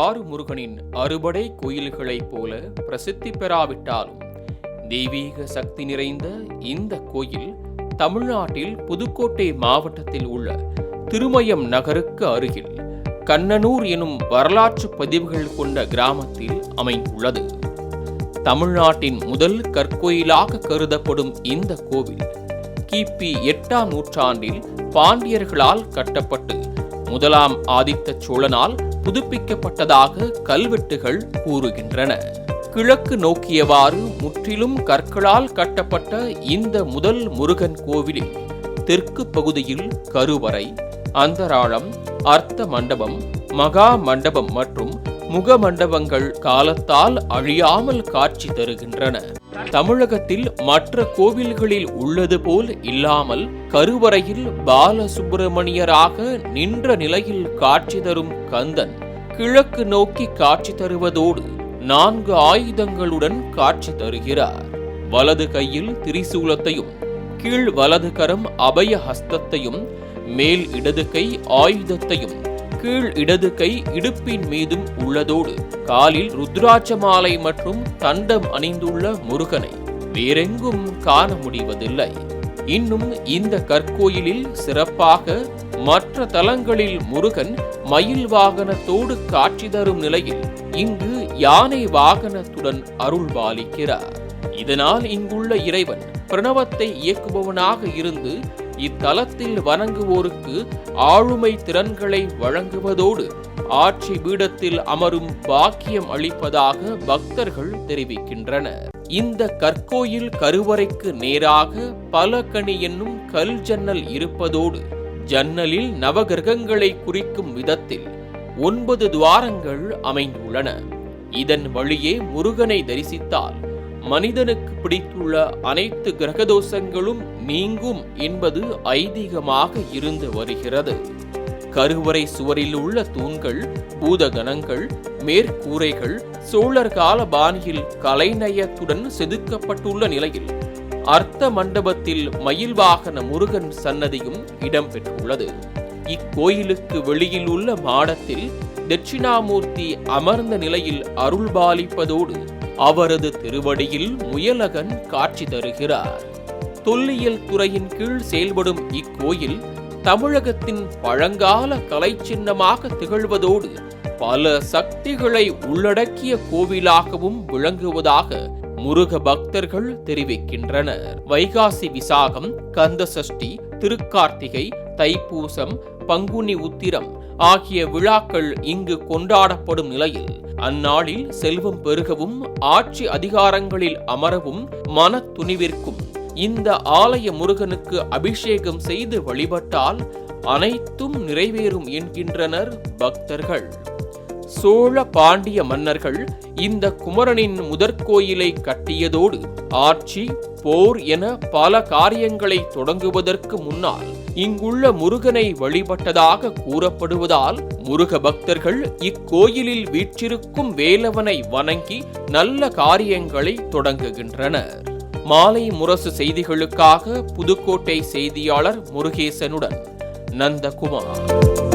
ஆறுமுருகனின் அறுபடை கோயில்களைப் போல பிரசித்தி பெறாவிட்டாலும் தெய்வீக சக்தி நிறைந்த இந்த கோயில் தமிழ்நாட்டில் புதுக்கோட்டை மாவட்டத்தில் உள்ள திருமயம் நகருக்கு அருகில் கண்ணனூர் எனும் வரலாற்று பதிவுகள் கொண்ட கிராமத்தில் அமைந்துள்ளது. தமிழ்நாட்டின் முதல் கற்கோயிலாக கருதப்படும் இந்த கோவில் கிபி எட்டாம் நூற்றாண்டில் பாண்டியர்களால் கட்டப்பட்டு முதலாம் ஆதித்த சோழனால் புதுப்பிக்கப்பட்டதாக கல்வெட்டுகள் கூறுகின்றன. கிழக்கு நோக்கியவாறு முற்றிலும் கற்களால் கட்டப்பட்ட இந்த முதல் முருகன் கோவிலில் தெற்கு பகுதியில் கருவறை அந்தராளம் அர்த்த மண்டபம் மகா மண்டபம் மற்றும் முக மண்டபங்கள் காலத்தால் அழியாமல் காட்சி தருகின்றன. தமிழகத்தில் மற்ற கோவில்களில் உள்ளது போல் இல்லாமல் கருவறையில் பாலசுப்பிரமணியராக நின்ற நிலையில் காட்சி தரும் கந்தன் கிழக்கு நோக்கி காட்சி தருவதோடு நான்கு ஆயுதங்களுடன் காட்சி தருகிறார். வலது கையில் திரிசூலத்தையும் கீழ் வலது கரம் அபய ஹஸ்தத்தையும் மேல் இடது கை ஆயுதத்தையும் கீழ் இடது கை இடுப்பின் மீதும் உள்ளதோடு காலில் ருத்ராட்ச மாலை மற்றும் தண்டம் அணிந்துள்ள முருகனை. வேறெங்கும் காண முடிவதில்லை. இன்னும் இந்த கற்கோயிலில் சிறப்பாக மற்ற தலங்களில் முருகன் மயில் வாகனத்தோடு காட்சி தரும் நிலையில் இங்கு யானை வாகனத்துடன் அருள் பாலிக்கிறார். இதனால் இங்குள்ள இறைவன் பிரணவத்தை இயக்குபவனாக இருந்து இத்தலத்தில் வணங்குவோருக்கு ஆளுமை திறன்களை வழங்குவதோடு ஆட்சி பீடத்தில் அமரும் பாக்கியம் அளிப்பதாக பக்தர்கள் தெரிவிக்கின்றனர். இந்த கற்கோயில் கருவறைக்கு நேராக பலகனி என்னும் கல் ஜன்னல் இருப்பதோடு ஜன்னலில் நவகிரகங்களை குறிக்கும் விதத்தில் ஒன்பது துவாரங்கள் அமைந்துள்ளன. இதன் வழியே முருகனை தரிசித்தால் மனிதனுக்கு பிடித்துள்ள அனைத்து கிரகதோஷங்களும் நீங்கும் என்பது ஐதீகமாக இருந்து வருகிறது. கருவறை சுவரில் உள்ள தூண்கள் பூதகணங்கள் மேற்கூரைகள் சோழர் கால பாணியில் கலைநயத்துடன் செதுக்கப்பட்டுள்ள நிலையில் அர்த்த மண்டபத்தில் மயில் வாகன முருகன் சன்னதியும் இடம்பெற்றுள்ளது. இக்கோயிலுக்கு வெளியில் உள்ள மாடத்தில் தட்சிணாமூர்த்தி அமர்ந்த நிலையில் அருள்பாலிப்பதோடு அவரது திருவடியில் முயலகன் காட்சி தருகிறார். தொல்லியல் துறையின் கீழ் செயல்படும் இக்கோயில் தமிழகத்தின் பழங்கால கலை சின்னமாக திகழ்வதோடு பல சக்திகளை உள்ளடக்கிய கோவிலாகவும் விளங்குவதாக முருக பக்தர்கள் தெரிவிக்கின்றனர். வைகாசி விசாகம் கந்த சஷ்டி திருக்கார்த்திகை தைப்பூசம் பங்குனி உத்திரம் ஆகிய விழாக்கள் இங்கு கொண்டாடப்படும் நிலையில் அந்நாளில் செல்வம் பெருகவும் ஆட்சி அதிகாரங்களில் அமரவும் மன துணிவிற்கும் இந்த ஆலய முருகனுக்கு அபிஷேகம் செய்து வழிபட்டால் அனைத்தும் நிறைவேறும் என்கின்றனர் பக்தர்கள். சோழ பாண்டிய மன்னர்கள் இந்த குமரனின் முதற்கோயிலை கட்டியதோடு ஆட்சி போர் என பல காரியங்களை தொடங்குவதற்கு முன்னால் இங்குள்ள முருகனை வழிபட்டதாக கூறப்படுவதால் முருக பக்தர்கள் இக்கோயிலில் வீற்றிருக்கும் வேலவனை வணங்கி நல்ல காரியங்களை தொடங்குகின்றனர். மாலை முரசு செய்திகளுக்காக புதுக்கோட்டை செய்தியாளர் முருகேசனுடன் நந்தகுமார்.